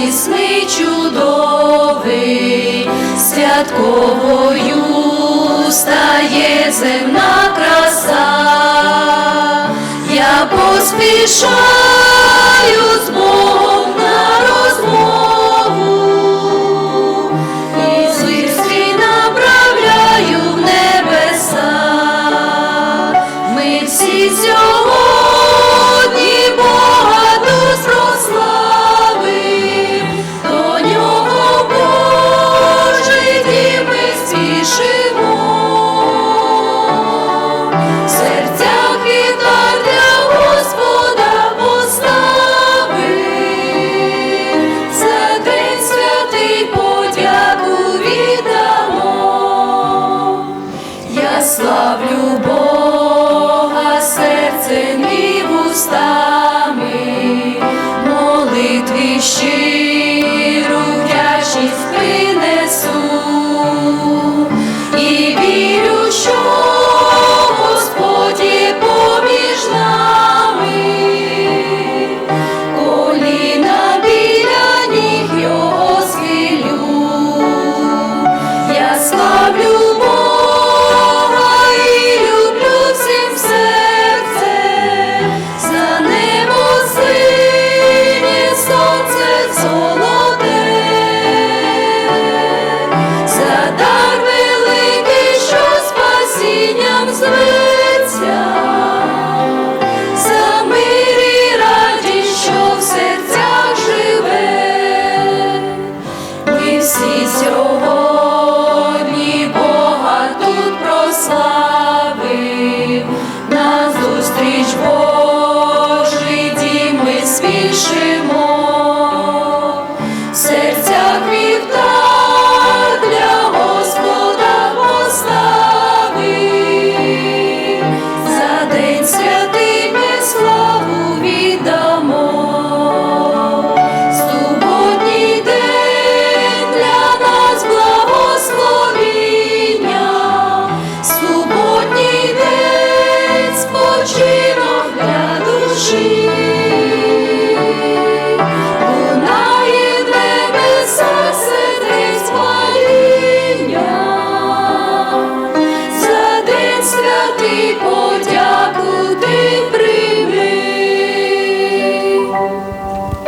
радісний, чудовий, святковою стає земна краса, я поспішаю з Богом на розмову, і злих свій направляю в небеса, ми всі цього. Jesus.